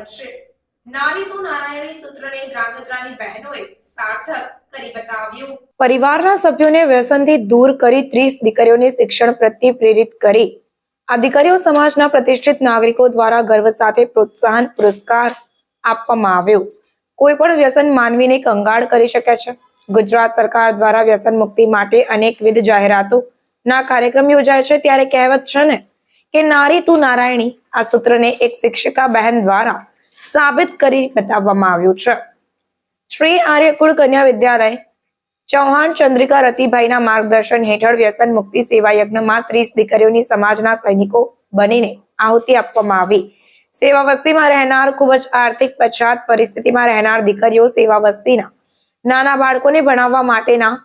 છે. નારી તો નારાયણી સૂત્રને ધ્રાંગધ્રાની બહેનોએ સાર્થક કરી બતાવ્યું. પરિવારના સભ્યોને વ્યસનથી દૂર કરી ત્રીસ દીકરીઓને શિક્ષણ પ્રત્યે પ્રેરિત કરી. આ દીકરીઓ સમાજના પ્રતિષ્ઠિત નાગરિકો દ્વારા ગર્વ સાથે પ્રોત્સાહન, પુરસ્કાર આપવામાં આવ્યો. કોઈ પણ વ્યસન માનવીને કંગાળ કરી શકે છે. ગુજરાત સરકાર દ્વારા વ્યસન મુક્તિ માટે અનેકવિધ જાહેરાતો ના કાર્યક્રમ યોજાય છે. ત્યારે કહેવત છે ને કે નારી તું નારાયણી આ સૂત્રને એક શિક્ષિકા બહેન દ્વારા સાબિત કરી બતાવવામાં આવ્યું છે. શ્રી આર્યકુળ કન્યા વિદ્યાલય, ચૌહાણ ચંદ્રિકા રતિભાઈના માર્ગદર્શન હેઠળ વ્યસન મુક્તિ સેવા યજ્ઞમાં ત્રીસ દીકરીઓની સમાજના સૈનિકો બનીને આહુતિ આપવામાં આવી. સેવા વસ્તીમાં રહેનાર ખૂબ જ આર્થિક પછાત પરિસ્થિતિમાં રહેનાર દીકરીઓ સેવા વસ્તીના નાના બાળકોને ભણાવવા માટેના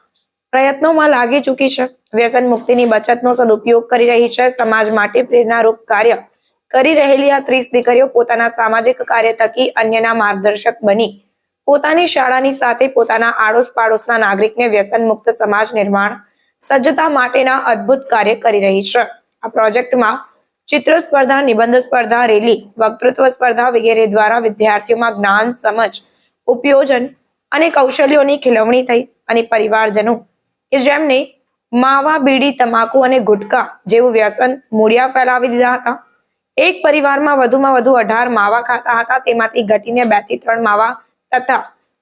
પ્રયત્નોમાં લાગી ચૂકી છે. વ્યસન મુક્તિની બચતનો સદુપયોગ કરી રહી છે. સમાજ માટે પ્રેરણારૂપ કાર્ય કરી રહેલી આ ત્રીસ દીકરીઓ પોતાના સામાજિક કાર્ય થકી અન્યના માર્ગદર્શક બની. પોતાની શાળાની સાથે પોતાના આડોશ પાડોશના નાગરિકને વ્યસન મુક્ત સમાજ નિર્માણ, સજ્જતા માટેના અદ્ભુત કાર્ય કરી રહી છે. આ પ્રોજેક્ટમાં ચિત્ર સ્પર્ધા, નિબંધ સ્પર્ધા, રેલી, વક્તૃત્વ સ્પર્ધા વગેરે દ્વારા વિદ્યાર્થીઓમાં જ્ઞાન, સમજ, ઉપયોજન અને કૌશલ્યોની ખીલવણી થઈ અને પરિવારજનો કે જેમને માવા, બીડી, તમાકુ અને ગુટકા જેવું વ્યસન મૂળિયા ફેલાવી દીધા હતા. એક પરિવારમાં વધુમાં વધુ અઢાર માવા ખાતા હતા. તેમાંથી ઘટીને બેથી ત્રણ માવા તથા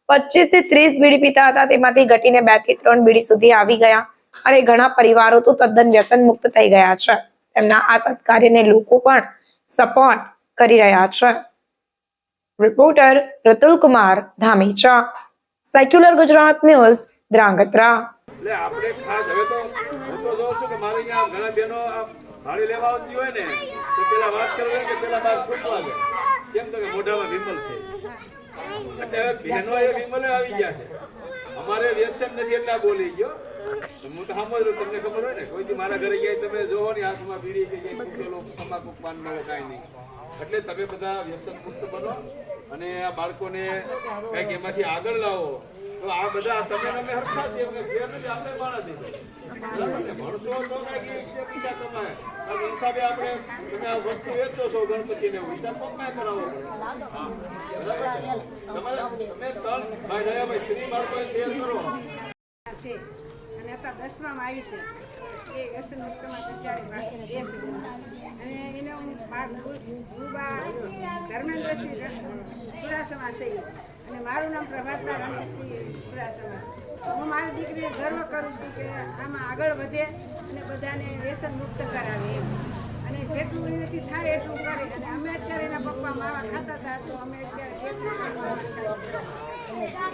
પચીસથી ત્રીસ બીડી પીતા હતા. તેમાંથી ઘટીને બેથી ત્રણ બીડી સુધી આવી ગયા અને ઘણા પરિવારો તો તદ્દન વ્યસન મુક્ત થઈ ગયા છે. તેમના આ સત્કાર્યને લોકો પણ સપોર્ટ કરી રહ્યા છે. Reporter Ratul Kumar Dhamicha. Secular Gujarat news Dhrangadhra. એટલે આપણે ખાસ હવે તો હું તો જોઉં છું કે મારે અહીંયા ઘણા બહેનો ભાડી લેવા આવતી હોય ને, તો પેલા વાત કરવી કે પેલા બાર છૂટવા દે. કેમ તો કે મોઢામાં વિમલ છે. એટલે હવે બહેનો એ વિમલે આવી ગયા છે. અમારે વ્યસન નથી એટલે બોલી ગયો. હું તો સાંભળ્યું તમને ખબર હોય ને, કોઈ દી મારા ઘરે ગયા તમે જોવો ને, હાથમાં બીડી કે તમાકુ પાન મળે કાંઈ નહીં. એટલે તમે બધા વ્યસન મુક્ત બનો અને આ બાળકોને કંઈક એમાંથી આગળ લાવો. તમે તમે હરખા છે કે ફેર નથી, આપણે. બરાબર ભણશો તો બે પૈસા કમાય. આ હિસાબે આપણે વસ્તુ વેચો છો ગણપતિને હિસાબ કમાય કરાવો? ભાઈ કરો. છે. અને અત્યારે દસમામાં આવી છે. એ અને એને હું ધર્મેન્દ્રસિંહ ચુડાસમા છે. અને મારું નામ પ્રભાતના રણજીતસિંહ ચુડાસમા છે. હું મારી દીકરીને ગર્વ કરું છું કે આમાં આગળ વધે અને બધાને વ્યસન મુક્ત કરાવે અને જેટલું એનાથી થાય એટલું કરે. અને અમે અત્યારે એના પપ્પા માવા ખાતા હતા, તો અમે અત્યારે.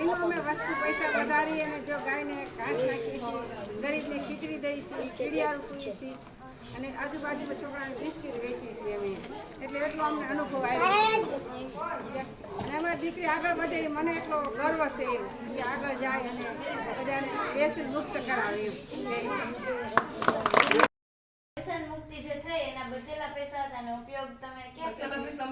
એનું અમે વસ્તુ પૈસા વધારી અને જો ગાયને ઘાસ નાખીએ છીએ ગરીબને ખીચડી દઈએ છીએ ચીડિયારું છીએ અને આજુબાજુમાં છોકરાને બિસ્કિટ વેચીએ છીએ અમે એટલે એટલો અમને અનુભવ આવ્યો. અને અમારી દીકરી આગળ વધે મને એટલો ગર્વ છે કે આગળ જાય અને બધાને વ્યસન મુક્ત કરાવે એમ વ્યસન મુક્તિ જે થઈ એના બચેલા પૈસા હતા એનો ઉપયોગ તમે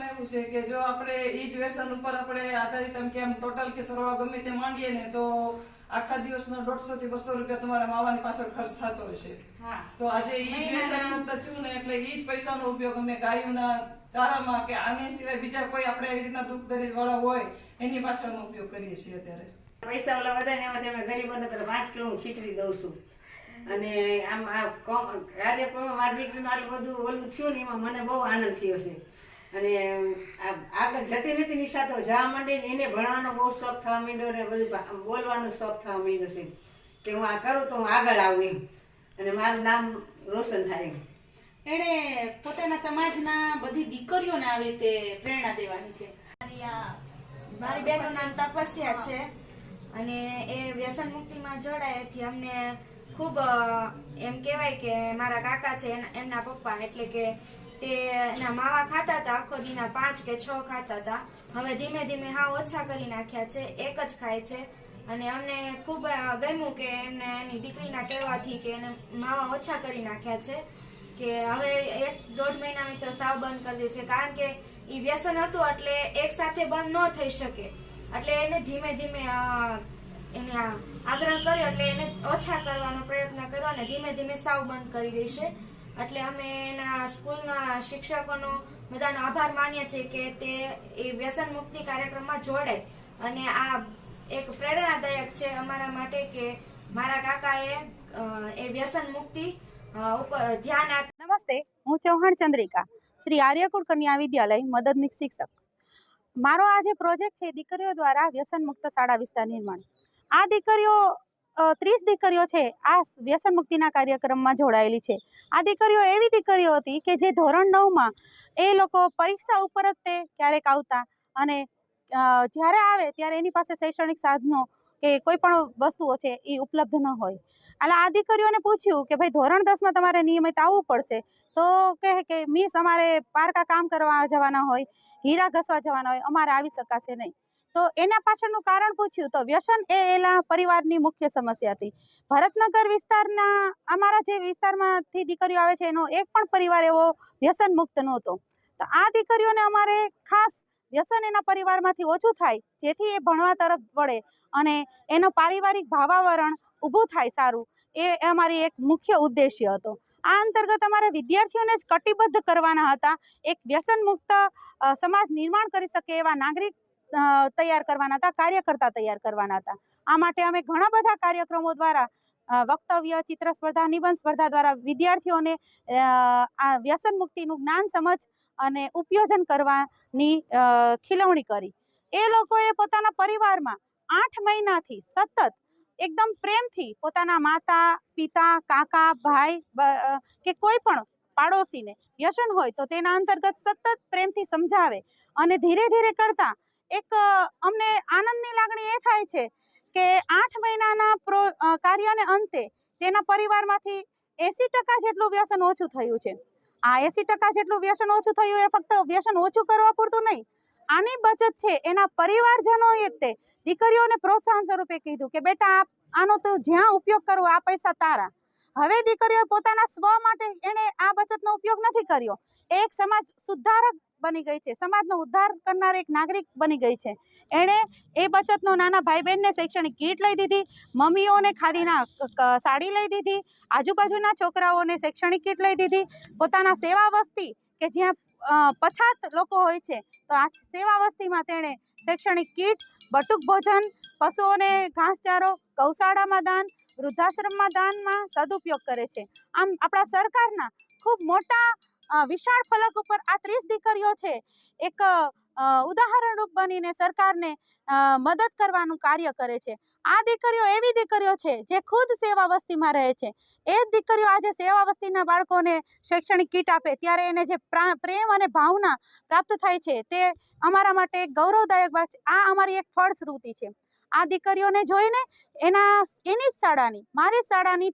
એવું છે કે જો આપણે એ જ વ્યસન ઉપર આપણે આધારિત એમ કેમ ટોટલ કે સરવાળો ગમે તે માંડીએ ને તો આખા દિવસનો દોઢસો થી બસો રૂપિયા તમારા માવાની પાછળ ખર્ચ થતો હશે. તો આજે એ જ વ્યસન મુક્ત થયું ને એટલે એ જ પૈસાનો ઉપયોગ અમે ગાયોના ચારામાં કે આની સિવાય બીજા કોઈ આપણે એવી રીતના દુઃખ દરિદ વાળા હોય એની પાછળનો ઉપયોગ કરીએ છીએ અત્યારે. પૈસા ઓલા વધારે ને એમાંથી અમે ગરીબોને તો પાંચ કિલો ખીચડી દઉં છું. અને આમ આ કાર્યક્રમમાં મારી દીકરીનું આટલું બધું ઓલું થયું ને એમાં મને બહુ આનંદ થયો છે. અને આ આગળ જતી નથી નિશા તો જવા માંડી એને ભણવાનો બહુ શોખ થવા માંડ્યો ને બધું બોલવાનો શોખ થવા માંડ્યો છે. કે હું આ કરું તો હું આગળ આવું એમ. અને મારું નામ રોશન થાય એમ. એણે પોતાના સમાજના બધી દીકરીઓને આવી રીતે પ્રેરણા દેવાની છે. મારી આ મારી બેનનું નામ તપસ્યા છે. અને એ વ્યસન મુક્તિમાં જોડાયાથી અમને ખૂબ એમ કહેવાય કે મારા કાકા છે એમના પપ્પા એટલે કે તે એના માવા ખાતા હતા, આખો દીના પાંચ કે છ ખાતા હતા. હવે ધીમે ધીમે હા ઓછા કરી નાખ્યા છે, એક જ ખાય છે. અને અમને ખૂબ ગમ્યું કે એમને એની દીકરીના કહેવાથી કે એને માવા ઓછા કરી નાખ્યા છે. કે હવે એક દોઢ મહિનાની તો સાવ બંધ કરી દેશે કારણ કે એ વ્યસન હતું એટલે એક સાથે બંધ ન થઈ શકે. એટલે એને ધીમે ધીમે એને આગ્રહ કર્યો એટલે એને ઓછા કરવાનો પ્રયત્ન કર્યો અને ધીમે ધીમે સાવ બંધ કરી દેશે એટલે અમે એના સ્કૂલના શિક્ષકોનો બધાનો આભાર માનીએ છીએ કે તે એ વ્યસન મુક્તિ કાર્યક્રમમાં જોડાય. અને આ એક પ્રેરણાદાયક છે અમારા માટે કે મારા કાકાએ એ વ્યસન મુક્તિ ઉપર ધ્યાન આપ નમસ્તે, હું ચૌહાણ ચંદ્રિકા, શ્રી આર્યકુળ કન્યા વિદ્યાલય મદદનીક શિક્ષક. મારો આ જે પ્રોજેક્ટ છે દીકરીઓ દ્વારા વ્યસન મુક્ત શાળા વિસ્તાર નિર્માણ. આ દીકરીઓ ત્રીસ દીકરીઓ છે, આ વ્યસન મુક્તિના કાર્યક્રમમાં જોડાયેલી છે. આ દીકરીઓ એવી દીકરીઓ હતી કે જે ધોરણ નવમાં એ લોકો પરીક્ષા ઉપર જ તે ક્યારેક આવતા અને જ્યારે આવે ત્યારે એની પાસે શૈક્ષણિક સાધનો કે કોઈ પણ વસ્તુઓ છે એ ઉપલબ્ધ ન હોય. એટલે આ દીકરીઓને પૂછ્યું કે ભાઈ ધોરણ દસમાં તમારે નિયમિત આવવું પડશે, તો કહે કે, મિસ, અમારે પારકા કામ કરવા જવાના હોય, હીરા ઘસવા જવાના હોય, અમારે આવી શકાશે નહીં. તો એના પાછળનું કારણ પૂછ્યું તો વ્યસન એ એના પરિવારની મુખ્ય સમસ્યા હતી. ભરતનગર વિસ્તારના, અમારા જે વિસ્તારમાંથી દીકરીઓ આવે છે, એનો એક પણ પરિવાર એવો વ્યસન મુક્ત નહોતો. તો આ દીકરીઓને અમારે ખાસ વ્યસન એના પરિવારમાંથી ઓછું થાય, જેથી એ ભણવા તરફ વળે અને એનો પારિવારિક ભાવાવરણ ઊભું થાય સારું, એ અમારી એક મુખ્ય ઉદ્દેશ્ય હતો. આ અંતર્ગત અમારે વિદ્યાર્થીઓને જ કટિબદ્ધ કરવાના હતા, એક વ્યસન મુક્ત સમાજ નિર્માણ કરી શકે એવા નાગરિક તૈયાર કરવાના હતા, કાર્યકર્તા તૈયાર કરવાના હતા. આ માટે અમે ઘણા બધા કાર્યક્રમો દ્વારા વક્તવ્ય, ચિત્ર સ્પર્ધા, નિબંધ સ્પર્ધા દ્વારા વિદ્યાર્થીઓને આ વ્યસન મુક્તિનું જ્ઞાન, સમજ અને ઉપયોજન કરવાની ખીલવણી કરી. એ લોકોએ પોતાના પરિવારમાં આઠ મહિનાથી સતત એકદમ પ્રેમથી પોતાના માતા, પિતા, કાકા, ભાઈ કે કોઈ પણ પાડોશીને વ્યસન હોય તો તેના અંતર્ગત સતત પ્રેમથી સમજાવે અને ધીરે ધીરે કરતાં એક અમને આનંદની લાગણી એ થાય છે કે આઠ મહિનાના પ્રો કાર્યને અંતે તેના પરિવારમાંથી એંસી ટકા જેટલું વ્યસન ઓછું થયું છે. આ એંસી ટકા જેટલું વ્યસન ઓછું થયું એ ફક્ત વ્યસન ઓછું કરવા પૂરતું નહીં. આની બચત છે એના પરિવારજનોએ તે દીકરીઓને પ્રોત્સાહન સ્વરૂપે કીધું કે, બેટા આનો તો જ્યાં ઉપયોગ કરવો આ પૈસા તારા. હવે દીકરીઓ પોતાના સ્વ માટે એણે આ બચતનો ઉપયોગ નથી કર્યો. એક સમાજ સુધારક બની ગઈ છે. સમાજનો ઉદ્ધાર કરનાર એક નાગરિક બની ગઈ છે. એણે એ બચતનો નાના ભાઈ બહેનને શૈક્ષણિક કીટ લઈ દીધી, મમ્મીઓને ખાદીના સાડી લઈ દીધી, આજુબાજુના છોકરાઓને શૈક્ષણિક કીટ લઈ દીધી, પોતાના સેવા વસ્તી કે જ્યાં પછાત લોકો હોય છે, તો આ સેવા વસ્તીમાં તેણે શૈક્ષણિક કીટ, બટુક ભોજન, પશુઓને ઘાસચારો, ગૌશાળામાં દાન, વૃદ્ધાશ્રમમાં દાનમાં સદુપયોગ કરે છે. આમ આપણા સરકારના ખૂબ મોટા વિશાળ ફલક ઉપર આ ત્રીસ દીકરીઓ છે. એક ઉદાહરણરૂપ બનીને સરકારને મદદ કરવાનું કાર્ય કરે છે. આ દીકરીઓ એવી દીકરીઓ છે જે ખુદ સેવા વસ્તીમાં રહે છે. એ જ દીકરીઓ આજે સેવા વસ્તીના બાળકોને શૈક્ષણિક કીટ આપે. ત્યારે એને જે પ્રા- પ્રેમ અને ભાવના પ્રાપ્ત થાય છે તે અમારા માટે એક ગૌરવદાયક વાત છે. આ અમારી એક ફળશ્રુતિ છે. આ દીકરીઓને જોઈને એના, એની જ શાળાની, મારી શાળાની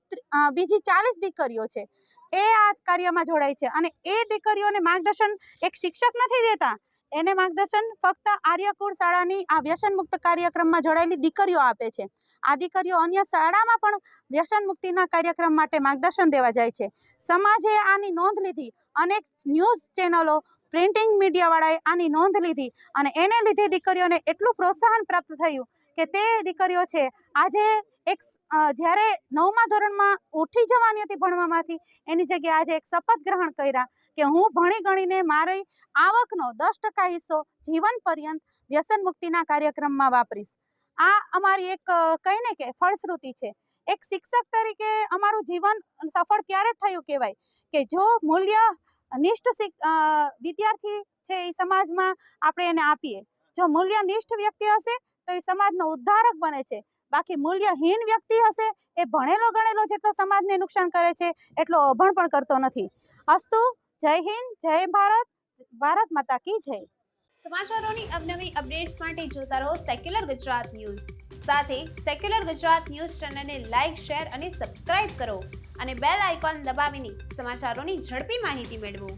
બીજી ચાલીસ દીકરીઓ છે. એ આ કાર્યમાં જોડાય છે. અને એ દીકરીઓને માર્ગદર્શન એક શિક્ષક નથી દેતા. એને માર્ગદર્શન ફક્ત આર્યકુળ શાળાની આ વ્યસન મુક્ત કાર્યક્રમમાં જોડાયેલી દીકરીઓ આપે છે. આ દીકરીઓ અન્ય શાળામાં પણ વ્યસન મુક્તિના કાર્યક્રમ માટે માર્ગદર્શન દેવા જાય છે. સમાજે આની નોંધ લીધી. અનેક ન્યૂઝ ચેનલો, પ્રિન્ટિંગ મીડિયાવાળાએ આની નોંધ લીધી. અને એને લીધે દીકરીઓને એટલું પ્રોત્સાહન પ્રાપ્ત થયું કે તે દીકરીઓ છે, આજે એક જ્યારે નવમા ધોરણમાં ઉઠી જવાની હતી ભણવામાંથી, એની જગ્યાએ આજે એક શપથ ગ્રહણ કર્યા કે હું ભણી ગણીને મારી આવકનો દસ ટકા હિસ્સો જીવન પર્યંત વ્યસન મુક્તિના કાર્યક્રમમાં વાપરીશ. આ અમારી એક કહીને કે ફળશ્રુતિ છે. એક શિક્ષક તરીકે અમારું જીવન સફળ ત્યારે થયું કહેવાય કે જો મૂલ્ય નિષ્ઠ વિદ્યાર્થી છે એ સમાજમાં આપણે એને આપીએ. જો મૂલ્યનિષ્ઠ વ્યક્તિ હશે તો એ સમાજનો ઉદ્ધારક બને છે. બાકી મૂલ્યહીન વ્યક્તિ હશે એ ભણેલો ગણેલો જેટલો સમાજને નુકસાન કરે છે એટલો અભણ પણ કરતો નથી. અસ્તુ, જય હિન્દ, જય ભારત ભારત માતા કી જય. સમાચારોની અવનવી અપડેટ્સ માટે જોતા રહો સેક્યુલર ગુજરાત ન્યૂઝ. સાથે સેક્યુલર ગુજરાત ન્યૂઝ ચેનલને લાઇક શેર અને સબસ્ક્રાઇબ કરો અને બેલ આઇકોન દબાવીને સમાચારોની ઝડપી માહિતી મેળવો.